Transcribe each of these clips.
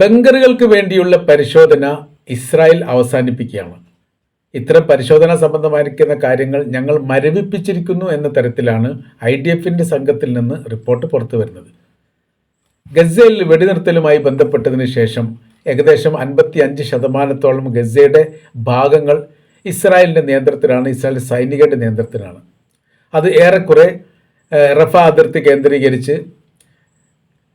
ബങ്കറുകൾക്ക് വേണ്ടിയുള്ള പരിശോധന ഇസ്രായേൽ അവസാനിപ്പിക്കുകയാണ്. ഇത്തരം പരിശോധന സംബന്ധമായിരിക്കുന്ന കാര്യങ്ങൾ ഞങ്ങൾ മരവിപ്പിച്ചിരിക്കുന്നു എന്ന തരത്തിലാണ് ഐ ഡി എഫിന്റെ സംഘത്തിൽ നിന്ന് റിപ്പോർട്ട് പുറത്തു വരുന്നത്. ഗസയിൽ വെടിനിർത്തലുമായി ബന്ധപ്പെട്ടതിന് ശേഷം ഏകദേശം അൻപത്തി അഞ്ച് ശതമാനത്തോളം ഗസയുടെ ഭാഗങ്ങൾ ഇസ്രായേലിന്റെ നിയന്ത്രണത്തിലാണ് ഇസ്രായേൽ സൈനികരുടെ നിയന്ത്രണത്തിലാണ്. അത് ഏറെക്കുറെ റഫ അതിർത്തി കേന്ദ്രീകരിച്ച്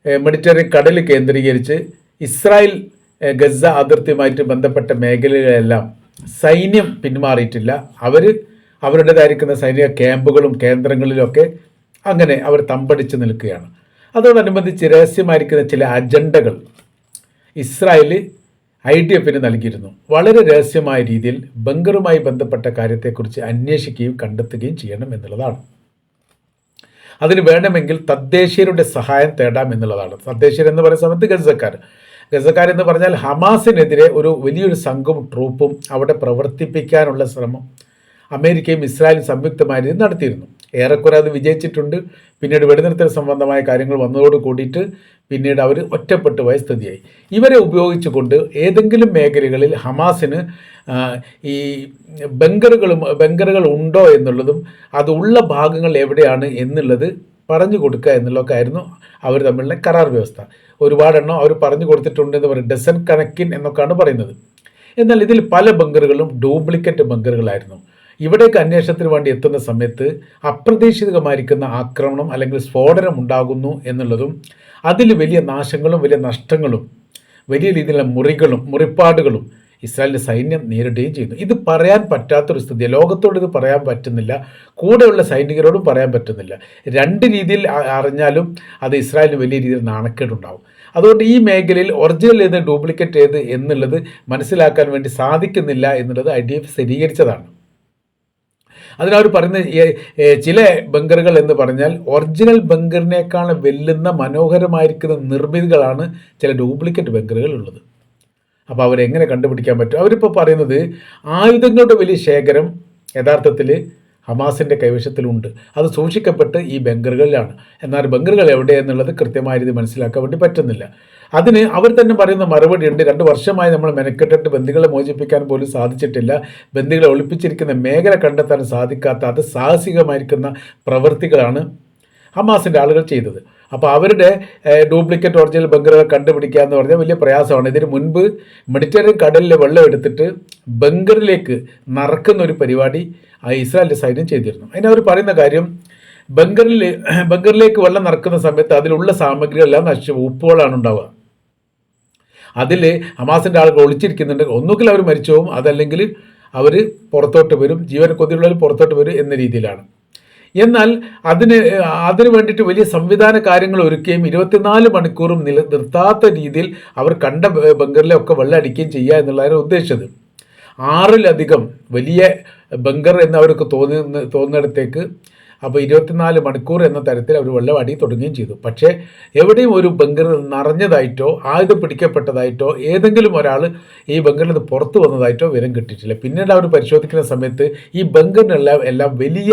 മെഡിറ്ററി കടൽ കേന്ദ്രീകരിച്ച് ഇസ്രായേൽ ഗസ അതിർത്തിയുമായിട്ട് ബന്ധപ്പെട്ട മേഖലകളിലെല്ലാം സൈന്യം പിന്മാറിയിട്ടില്ല. അവർ അവരുടേതായിരിക്കുന്ന സൈനിക ക്യാമ്പുകളും കേന്ദ്രങ്ങളിലൊക്കെ അങ്ങനെ അവർ തമ്പടിച്ച് നിൽക്കുകയാണ്. അതോടനുബന്ധിച്ച് രഹസ്യമായിരിക്കുന്ന ചില അജണ്ടകൾ ഇസ്രായേൽ ഐ ഡി എഫിന് നൽകിയിരുന്നു. വളരെ രഹസ്യമായ രീതിയിൽ ബങ്കറുമായി ബന്ധപ്പെട്ട കാര്യത്തെക്കുറിച്ച് അന്വേഷിക്കുകയും കണ്ടെത്തുകയും ചെയ്യണം എന്നുള്ളതാണ്. അതിന് വേണമെങ്കിൽ തദ്ദേശീയരുടെ സഹായം തേടാം എന്നുള്ളതാണ്. തദ്ദേശീയർ എന്ന് പറയുന്ന സമയത്ത് ഗസക്കാർ ഗസക്കാർ എന്ന് പറഞ്ഞാൽ ഹമാസിനെതിരെ ഒരു വലിയൊരു സംഘവും ട്രൂപ്പും അവിടെ പ്രവർത്തിപ്പിക്കാനുള്ള ശ്രമം അമേരിക്കയും ഇസ്രായേലും സംയുക്തമായി നടത്തിയിരുന്നു. ഏറെക്കുറെ അത് വിജയിച്ചിട്ടുണ്ട്. പിന്നീട് വെടിനിർത്തൽ സംബന്ധമായ കാര്യങ്ങൾ വന്നതോട് കൂടിയിട്ട് പിന്നീട് അവർ ഒറ്റപ്പെട്ടു പോയ സ്ഥിതിയായി. ഇവരെ ഉപയോഗിച്ചുകൊണ്ട് ഏതെങ്കിലും മേഖലകളിൽ ഹമാസിന് ഈ ബങ്കറുകളും ബങ്കറുകൾ ഉണ്ടോ എന്നുള്ളതും അത് ഉള്ള ഭാഗങ്ങൾ എവിടെയാണ് എന്നുള്ളത് പറഞ്ഞു കൊടുക്കുക എന്നുള്ളതൊക്കെ ആയിരുന്നു അവർ തമ്മിലുള്ള കരാർ വ്യവസ്ഥ. ഒരുപാടെണ്ണം അവർ പറഞ്ഞു കൊടുത്തിട്ടുണ്ട് എന്ന് പറയും ഡസൻ കണക്കിൻ എന്നൊക്കെയാണ് പറയുന്നത്. എന്നാൽ ഇതിൽ പല ബങ്കറുകളും ഡ്യൂപ്ലിക്കേറ്റ് ബങ്കറുകളായിരുന്നു ഇവിടേക്ക് അന്വേഷണത്തിന് വേണ്ടി എത്തുന്ന സമയത്ത് അപ്രതീക്ഷിതമായിരിക്കുന്ന ആക്രമണം അല്ലെങ്കിൽ സ്ഫോടനം ഉണ്ടാകുന്നു എന്നുള്ളതും അതിൽ വലിയ നാശങ്ങളും വലിയ നഷ്ടങ്ങളും വലിയ രീതിയിലുള്ള മുറികളും മുറിപ്പാടുകളും ഇസ്രായേലിന്റെ സൈന്യം നേരിടുകയും ചെയ്യുന്നു. ഇത് പറയാൻ പറ്റാത്തൊരു സ്ഥിതിയാണ് ലോകത്തോട് ഇത് പറയാൻ പറ്റുന്നില്ല. കൂടെയുള്ള സൈനികരോടും പറയാൻ പറ്റുന്നില്ല. രണ്ട് രീതിയിൽ അറിഞ്ഞാലും അത് ഇസ്രായേലിന് വലിയ രീതിയിൽ നാണക്കേടുണ്ടാവും. അതുകൊണ്ട് ഈ മേഖലയിൽ ഒറിജിനൽ ഏത് ഡ്യൂപ്ലിക്കേറ്റ് ഏത് എന്നുള്ളത് മനസ്സിലാക്കാൻ വേണ്ടി സാധിക്കുന്നില്ല എന്നുള്ളത് ഐ ഡി എഫ് സ്ഥിരീകരിച്ചതാണ്. അതിനവർ പറയുന്ന ചില ബങ്കറുകൾ എന്ന് പറഞ്ഞാൽ ഒറിജിനൽ ബങ്കറിനേക്കാൾ വെല്ലുന്ന മനോഹരമായിരിക്കുന്ന നിർമ്മിതികളാണ് ചില ഡ്യൂപ്ലിക്കേറ്റ് ബങ്കറുകൾ ഉള്ളത്. അപ്പോൾ അവരെങ്ങനെ കണ്ടുപിടിക്കാൻ പറ്റും? അവരിപ്പോൾ പറയുന്നത് ആയുധങ്ങളുടെ വലിയ ശേഖരം യഥാർത്ഥത്തിൽ ഹമാസിന്റെ കൈവശത്തിലുണ്ട്. അത് സൂക്ഷിക്കപ്പെട്ട് ഈ ബംഗറുകളിലാണ്. എന്നാൽ ബംഗറുകൾ എവിടെയെന്നുള്ളത് കൃത്യമായ രീതി മനസ്സിലാക്കാൻ വേണ്ടി പറ്റുന്നില്ല. അതിന് അവർ തന്നെ പറയുന്ന മറുപടി ഉണ്ട്. രണ്ട് വർഷമായി നമ്മൾ മെനക്കെട്ടിട്ട് ബന്ദികളെ മോചിപ്പിക്കാൻ പോലും സാധിച്ചിട്ടില്ല. ബന്ദികളെ ഒളിപ്പിച്ചിരിക്കുന്ന മേഖല കണ്ടെത്താൻ സാധിക്കാത്ത അത് സാഹസികമായിരിക്കുന്ന പ്രവൃത്തികളാണ് ഹമാസിന്റെ ആളുകൾ ചെയ്തത്. അപ്പോൾ അവരുടെ ഡ്യൂപ്ലിക്കേറ്റ് ഒറിജിനൽ ബങ്കറുകൾ കണ്ടുപിടിക്കുക എന്ന് പറഞ്ഞാൽ വലിയ പ്രയാസമാണ്. ഇതിന് മുൻപ് മെഡിറ്ററേനിയൻ കടലിലെ വെള്ളം എടുത്തിട്ട് ബങ്കറിലേക്ക് നറക്കുന്ന ഒരു പരിപാടി ഇസ്രായേലിന്റെ സൈന്യം ചെയ്തിരുന്നു. അതിന് അവർ പറയുന്ന കാര്യം ബങ്കറിൽ ബങ്കറിലേക്ക് വെള്ളം നടക്കുന്ന സമയത്ത് അതിലുള്ള സാമഗ്രികളെല്ലാം നശിച്ചു പോകും. ഉപ്പുകളാണ് ഉണ്ടാവുക. അതിൽ ഹമാസിന്റെ ആളുകൾ ഒളിച്ചിരിക്കുന്നുണ്ട്. ഒന്നുകിൽ അവർ മരിച്ചു പോകും അതല്ലെങ്കിൽ അവർ പുറത്തോട്ട് വരും. ജീവനക്കൊതിയുള്ളവർ പുറത്തോട്ട് വരും എന്ന രീതിയിലാണ്. എന്നാൽ അതിന് അതിനു വേണ്ടിയിട്ട് വലിയ സംവിധാന കാര്യങ്ങൾ ഒരുക്കുകയും ഇരുപത്തിനാല് മണിക്കൂറും നില നിർത്താത്ത രീതിയിൽ അവർ കണ്ട ബങ്കറിലെ ഒക്കെ വെള്ളം അടിക്കുകയും ചെയ്യുക എന്നുള്ളതാണ് ഉദ്ദേശിച്ചത്. ആറിലധികം വലിയ ബങ്കർ എന്ന് അവർക്ക് തോന്നുന്ന തോന്നിടത്തേക്ക് അപ്പോൾ ഇരുപത്തിനാല് മണിക്കൂർ എന്ന തരത്തിൽ അവർ വെള്ളം അടി തുടങ്ങുകയും ചെയ്തു. പക്ഷേ എവിടെയും ഒരു ബങ്കർ നിറഞ്ഞതായിട്ടോ ആയുധം പിടിക്കപ്പെട്ടതായിട്ടോ ഏതെങ്കിലും ഒരാൾ ഈ ബങ്കറിൽ നിന്ന് പുറത്തു വന്നതായിട്ടോ വിവരം കിട്ടിയിട്ടില്ല. പിന്നീട് അവർ പരിശോധിക്കുന്ന സമയത്ത് ഈ ബങ്കറിനുള്ള എല്ലാം വലിയ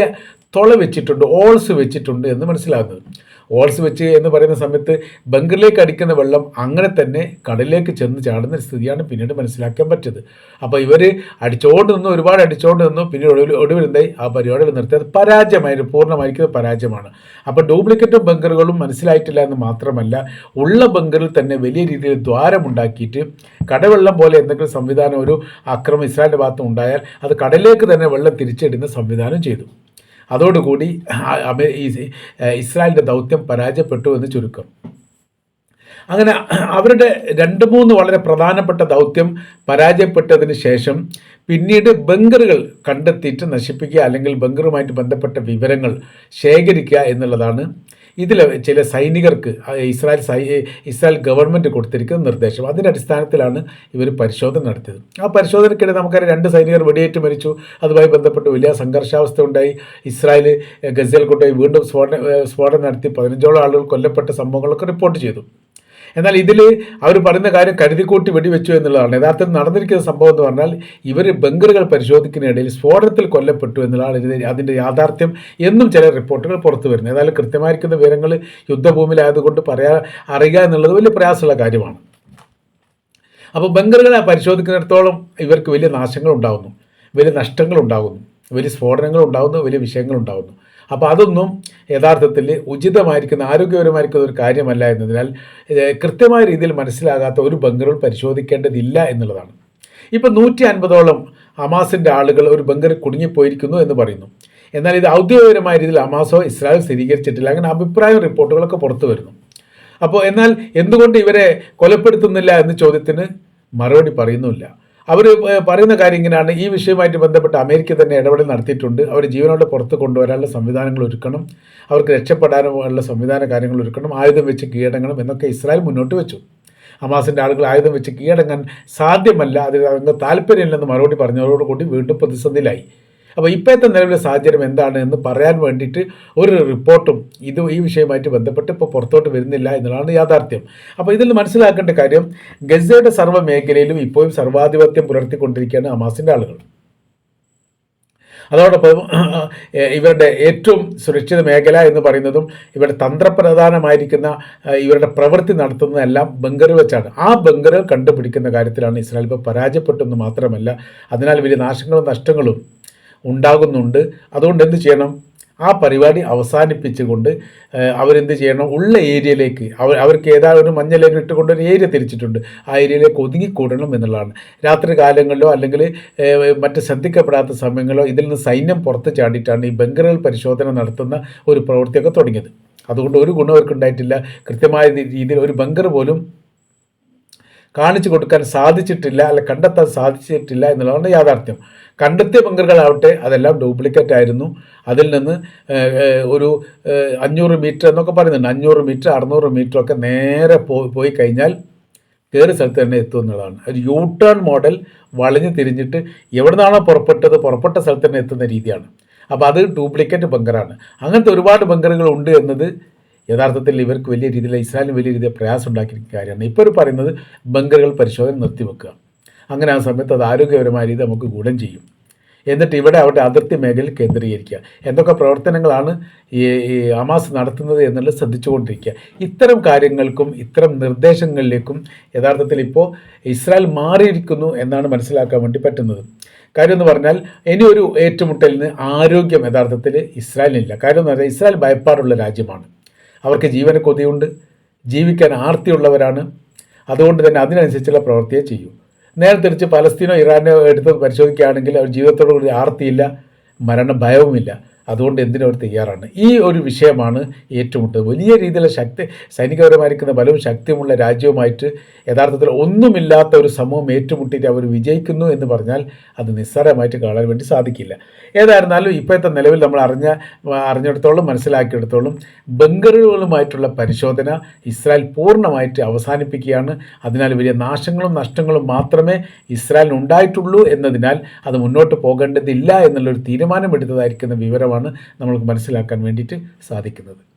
തുള വെച്ചിട്ടുണ്ട് ഓൾസ് വെച്ചിട്ടുണ്ട് എന്ന് മനസ്സിലാകുന്നത്. ഓൾസ് വെച്ച് എന്ന് പറയുന്ന സമയത്ത് ബംഗറിലേക്ക് അടിക്കുന്ന വെള്ളം അങ്ങനെ തന്നെ കടലിലേക്ക് ചെന്ന് ചാടുന്ന സ്ഥിതിയാണ് പിന്നീട് മനസ്സിലാക്കാൻ പറ്റിയത്. അപ്പോൾ ഇവർ അടിച്ചോണ്ട് നിന്നു ഒരുപാട് അടിച്ചോണ്ട് നിന്നു പിന്നീട് ഒടുവിൽ എന്തായി? ആ പരിപാടികൾ നിർത്തിയത് പരാജയമായിരുന്നു പൂർണമായിരിക്കുന്നത് പരാജയമാണ്. അപ്പോൾ ഡ്യൂപ്ലിക്കേറ്റ് ബങ്കറുകളും മനസ്സിലായിട്ടില്ല എന്ന് മാത്രമല്ല ഉള്ള ബംഗറിൽ തന്നെ വലിയ രീതിയിൽ ദ്വാരമുണ്ടാക്കിയിട്ട് കടവെള്ളം പോലെ എന്തെങ്കിലും സംവിധാനം ഒരു അക്രമം ഇസ്രായേലിന്റെ ഭാഗത്ത് ഉണ്ടായാൽ അത് കടലിലേക്ക് തന്നെ വെള്ളം തിരിച്ചിടുന്ന സംവിധാനം ചെയ്തു. അതോടുകൂടി ഇസ്രായേലിന്റെ ദൗത്യം പരാജയപ്പെട്ടു എന്ന് ചുരുക്കം. അങ്ങനെ അവരുടെ രണ്ട് മൂന്ന് വളരെ പ്രധാനപ്പെട്ട ദൗത്യം പരാജയപ്പെട്ടതിന് ശേഷം പിന്നീട് ബങ്കറുകൾ കണ്ടെത്തിയിട്ട് നശിപ്പിക്കുക അല്ലെങ്കിൽ ബങ്കറുമായിട്ട് ബന്ധപ്പെട്ട വിവരങ്ങൾ ശേഖരിക്കുക എന്നുള്ളതാണ് ഇതിൽ ചില സൈനികർക്ക് ഇസ്രായേൽ സൈ ഇസ്രായേൽ ഗവൺമെന്റ് കൊടുത്തിരിക്കുന്ന നിർദ്ദേശം. അതിന്റെ അടിസ്ഥാനത്തിലാണ് ഇവർ പരിശോധന നടത്തിയത്. ആ പരിശോധനയ്ക്കിടെ നമുക്കറിയാം രണ്ട് സൈനികർ വെടിയേറ്റ് മരിച്ചു. അതുമായി ബന്ധപ്പെട്ട് വലിയ സംഘർഷാവസ്ഥ ഉണ്ടായി. ഇസ്രായേൽ ഗസൽ കൊണ്ടുപോയി വീണ്ടും സ്ഫോടന സ്ഫോടനം നടത്തി പതിനഞ്ചോളം ആളുകൾ കൊല്ലപ്പെട്ട സംഭവങ്ങളൊക്കെ റിപ്പോർട്ട് ചെയ്തു. എന്നാൽ ഇതിൽ അവർ പറയുന്ന കാര്യം കരുതിക്കൂട്ടി വെടിവെച്ചു എന്നുള്ളതാണ്. യഥാർത്ഥത്തിൽ നടന്നിരിക്കുന്ന സംഭവം എന്ന് പറഞ്ഞാൽ ഇവർ ബംഗറുകൾ പരിശോധിക്കുന്നതിനിടയിൽ സ്ഫോടനത്തിൽ കൊല്ലപ്പെട്ടു എന്നുള്ളതാണ് അതിന്റെ യാഥാർത്ഥ്യം എന്നും ചില റിപ്പോർട്ടുകൾ പുറത്തു വരുന്നത്. ഏതായാലും കൃത്യമായിരിക്കുന്ന വിവരങ്ങൾ യുദ്ധഭൂമിയിലായതുകൊണ്ട് പറയാ അറിയുക എന്നുള്ളത് വലിയ പ്രയാസമുള്ള കാര്യമാണ്. അപ്പോൾ ബംഗറുകളെ പരിശോധിക്കുന്നിടത്തോളം ഇവർക്ക് വലിയ നാശങ്ങൾ ഉണ്ടാകുന്നു വലിയ നഷ്ടങ്ങൾ ഉണ്ടാകുന്നു വലിയ സ്ഫോടനങ്ങൾ ഉണ്ടാകുന്നു വലിയ വിഷയങ്ങൾ ഉണ്ടാകുന്നു അപ്പോൾ അതൊന്നും യഥാർത്ഥത്തിൽ ഉചിതമായിരിക്കുന്ന ആരോഗ്യപരമായിരിക്കുന്ന ഒരു കാര്യമല്ല എന്നതിനാൽ കൃത്യമായ രീതിയിൽ മനസ്സിലാകാത്ത ഒരു ബങ്കറുകൾ പരിശോധിക്കേണ്ടതില്ല എന്നുള്ളതാണ്. ഇപ്പം നൂറ്റി അൻപതോളം ഹമാസിന്റെ ആളുകൾ ഒരു ബങ്കറിൽ കുടുങ്ങിപ്പോയിരിക്കുന്നു എന്ന് പറയുന്നു. എന്നാൽ ഇത് ഔദ്യോഗികപരമായ രീതിയിൽ അമാസോ ഇസ്രായേൽ സ്ഥിരീകരിച്ചിട്ടില്ല അങ്ങനെ അഭിപ്രായ റിപ്പോർട്ടുകളൊക്കെ പുറത്തു വരുന്നു. അപ്പോൾ എന്നാൽ എന്തുകൊണ്ട് ഇവരെ കൊലപ്പെടുത്തുന്നില്ല എന്ന ചോദ്യത്തിന് മറുപടി പറയുന്നുമില്ല. അവർ പറയുന്ന കാര്യം ഇങ്ങനെയാണ്. ഈ വിഷയവുമായിട്ട് ബന്ധപ്പെട്ട് അമേരിക്ക തന്നെ ഇടപെടൽ നടത്തിയിട്ടുണ്ട്. അവർ ജീവനോടെ പുറത്ത് കൊണ്ടുവരാനുള്ള സംവിധാനങ്ങൾ ഒരുക്കണം. അവർക്ക് രക്ഷപ്പെടാനുള്ള സംവിധാന കാര്യങ്ങൾ ഒരുക്കണം. ആയുധം വെച്ച് കീഴടങ്ങണം എന്നൊക്കെ ഇസ്രായേൽ മുന്നോട്ട് വെച്ചു. ഹമാസിന്റെ ആളുകൾ ആയുധം വെച്ച് കീഴടങ്ങാൻ സാധ്യമല്ല. അതിൽ അവർക്ക് താല്പര്യമില്ലെന്ന് മറുപടി പറഞ്ഞതോടുകൂടി വീണ്ടും പ്രതിസന്ധിയിലായി. അപ്പോൾ ഇപ്പോഴത്തെ നിലവിലെ സാഹചര്യം എന്താണ് എന്ന് പറയാൻ വേണ്ടിയിട്ട് ഒരു റിപ്പോർട്ടും ഇത് ഈ വിഷയവുമായിട്ട് ബന്ധപ്പെട്ട് ഇപ്പോൾ പുറത്തോട്ട് വരുന്നില്ല എന്നുള്ളതാണ് യാഥാർത്ഥ്യം. അപ്പോൾ ഇതിൽ മനസ്സിലാക്കേണ്ട കാര്യം ഗസയുടെ സർവ മേഖലയിലും ഇപ്പോഴും സർവാധിപത്യം പുലർത്തിക്കൊണ്ടിരിക്കുകയാണ് ഹമാസിന്റെ ആളുകൾ. അതോടൊപ്പം ഇവരുടെ ഏറ്റവും സുരക്ഷിത മേഖല എന്ന് പറയുന്നതും ഇവരുടെ തന്ത്രപ്രധാനമായിരിക്കുന്ന ഇവരുടെ പ്രവൃത്തി നടത്തുന്നതെല്ലാം ബംഗർ വെച്ചാണ്. ആ ബംഗറുകൾ കണ്ടുപിടിക്കുന്ന കാര്യത്തിലാണ് ഇസ്രായേൽ ഇപ്പോൾ പരാജയപ്പെട്ടെന്ന് മാത്രമല്ല അതിനാൽ വലിയ നാശങ്ങളും നഷ്ടങ്ങളും ഉണ്ടാകുന്നുണ്ട്. അതുകൊണ്ട് എന്ത് ചെയ്യണം? ആ പരിപാടി അവസാനിപ്പിച്ചുകൊണ്ട് അവരെന്ത് ചെയ്യണം? ഉള്ള ഏരിയയിലേക്ക് അവർ അവർക്ക് ഏതായാലും ഒരു മഞ്ഞലേക്ക് ഇട്ടുകൊണ്ട് ഒരു ഏരിയ തിരിച്ചിട്ടുണ്ട്. ആ ഏരിയയിലേക്ക് ഒതുങ്ങിക്കൂടണം എന്നുള്ളതാണ്. രാത്രി കാലങ്ങളിലോ അല്ലെങ്കിൽ മറ്റ് ശ്രദ്ധിക്കപ്പെടാത്ത സമയങ്ങളിലോ ഇതിൽ നിന്ന് സൈന്യം പുറത്ത് ചാടിയിട്ടാണ് ഈ ബംഗറുകൾ പരിശോധന നടത്തുന്ന ഒരു പ്രവൃത്തിയൊക്കെ തുടങ്ങിയത്. അതുകൊണ്ട് ഒരു ഗുണം അവർക്കുണ്ടായിട്ടില്ല. കൃത്യമായ രീതിയിൽ ഒരു ബംഗർ പോലും കാണിച്ചു കൊടുക്കാൻ സാധിച്ചിട്ടില്ല അല്ല കണ്ടെത്താൻ സാധിച്ചിട്ടില്ല എന്നുള്ളതാണ് യാഥാർത്ഥ്യം. കണ്ടെത്തിയ ബങ്കറുകളാവട്ടെ അതെല്ലാം ഡ്യൂപ്ലിക്കേറ്റ് ആയിരുന്നു. അതിൽ നിന്ന് ഒരു അഞ്ഞൂറ് മീറ്റർ എന്നൊക്കെ പറയുന്നുണ്ട്. അഞ്ഞൂറ് മീറ്റർ അറുന്നൂറ് മീറ്റർ ഒക്കെ നേരെ പോയി കഴിഞ്ഞാൽ കയറി സ്ഥലത്ത് തന്നെ എത്തും എന്നുള്ളതാണ്. ഒരു യൂ ടേൺ മോഡൽ വളഞ്ഞു തിരിഞ്ഞിട്ട് എവിടെ നിന്നാണോ പുറപ്പെട്ടത് പുറപ്പെട്ട സ്ഥലത്ത് തന്നെ എത്തുന്ന രീതിയാണ്. അപ്പോൾ അത് ഡ്യൂപ്ലിക്കേറ്റ് ബങ്കറാണ്. അങ്ങനത്തെ ഒരുപാട് ബങ്കറുകൾ ഉണ്ട് എന്നത് യഥാർത്ഥത്തിൽ ഇവർക്ക് വലിയ രീതിയിൽ ഇസ്രായേലിന് വലിയ രീതിയിൽ പ്രയാസം ഉണ്ടാക്കിയിരിക്കുന്ന കാര്യമാണ്. ഇപ്പോൾ പറയുന്നത് ബങ്കറുകൾ പരിശോധന നിർത്തിവെക്കുക അങ്ങനെ ആ സമയത്ത് അത് ആരോഗ്യപരമായ രീതി നമുക്ക് ഗുണം ചെയ്യും. എന്നിട്ട് ഇവിടെ അവരുടെ അതിർത്തി മേഖലയിൽ കേന്ദ്രീകരിക്കുക. എന്തൊക്കെ പ്രവർത്തനങ്ങളാണ് ഈ ഹമാസ് നടത്തുന്നത് എന്നുള്ളത് ശ്രദ്ധിച്ചുകൊണ്ടിരിക്കുക. ഇത്തരം കാര്യങ്ങൾക്കും ഇത്തരം നിർദ്ദേശങ്ങളിലേക്കും യഥാർത്ഥത്തിൽ ഇപ്പോൾ ഇസ്രായേൽ മാറിയിരിക്കുന്നു എന്നാണ് മനസ്സിലാക്കാൻ വേണ്ടി പറ്റുന്നത്. കാര്യം എന്ന് പറഞ്ഞാൽ ഇനി ഒരു ഏറ്റുമുട്ടലിന് ആരോഗ്യം യഥാർത്ഥത്തിൽ ഇസ്രായേലിനില്ല. കാര്യം എന്ന് പറഞ്ഞാൽ ഇസ്രായേൽ ഭയപ്പാടുള്ള രാജ്യമാണ്. അവർക്ക് ജീവന കൊതിയുണ്ട് ജീവിക്കാൻ ആർത്തിയുള്ളവരാണ്. അതുകൊണ്ട് തന്നെ അതിനനുസരിച്ചുള്ള പ്രവൃത്തിയെ ചെയ്യൂ. നേരെ തിരിച്ച് പലസ്തീനോ ഇറാനോ എടുത്ത് പരിശോധിക്കുകയാണെങ്കിൽ അവർ ജീവിതത്തോടു കൂടി ആർത്തിയില്ല മരണ ഭയവുമില്ല അതുകൊണ്ട് എന്തിനും അവർ തയ്യാറാണ്. ഈ ഒരു വിഷയമാണ് ഏറ്റുമുട്ടത് വലിയ രീതിയിലുള്ള ശക്തി സൈനികപരമായിരിക്കുന്ന ബലവും ശക്തിയുമുള്ള രാജ്യവുമായിട്ട് യഥാർത്ഥത്തിൽ ഒന്നുമില്ലാത്ത ഒരു സമൂഹം ഏറ്റുമുട്ടിയിട്ട് അവർ വിജയിക്കുന്നു എന്ന് പറഞ്ഞാൽ അത് നിസ്സാരമായിട്ട് കാണാൻ വേണ്ടി സാധിക്കില്ല. ഏതായിരുന്നാലും ഇപ്പോഴത്തെ നിലവിൽ നമ്മൾ അറിഞ്ഞ അറിഞ്ഞിടത്തോളം മനസ്സിലാക്കിയെടുത്തോളം ബംഗറുകളുമായിട്ടുള്ള പരിശോധന ഇസ്രായേൽ പൂർണമായിട്ട് അവസാനിപ്പിക്കുകയാണ്. അതിനാൽ വലിയ നാശങ്ങളും നഷ്ടങ്ങളും മാത്രമേ ഇസ്രായേലിന് ഉണ്ടായിട്ടുള്ളൂ എന്നതിനാൽ അത് മുന്നോട്ട് പോകേണ്ടതില്ല എന്നുള്ളൊരു തീരുമാനമെടുത്തതായിരിക്കുന്ന വിവരമാണ് നമ്മൾക്ക് മനസ്സിലാക്കാൻ വേണ്ടിയിട്ട് സാധിക്കുന്നത്.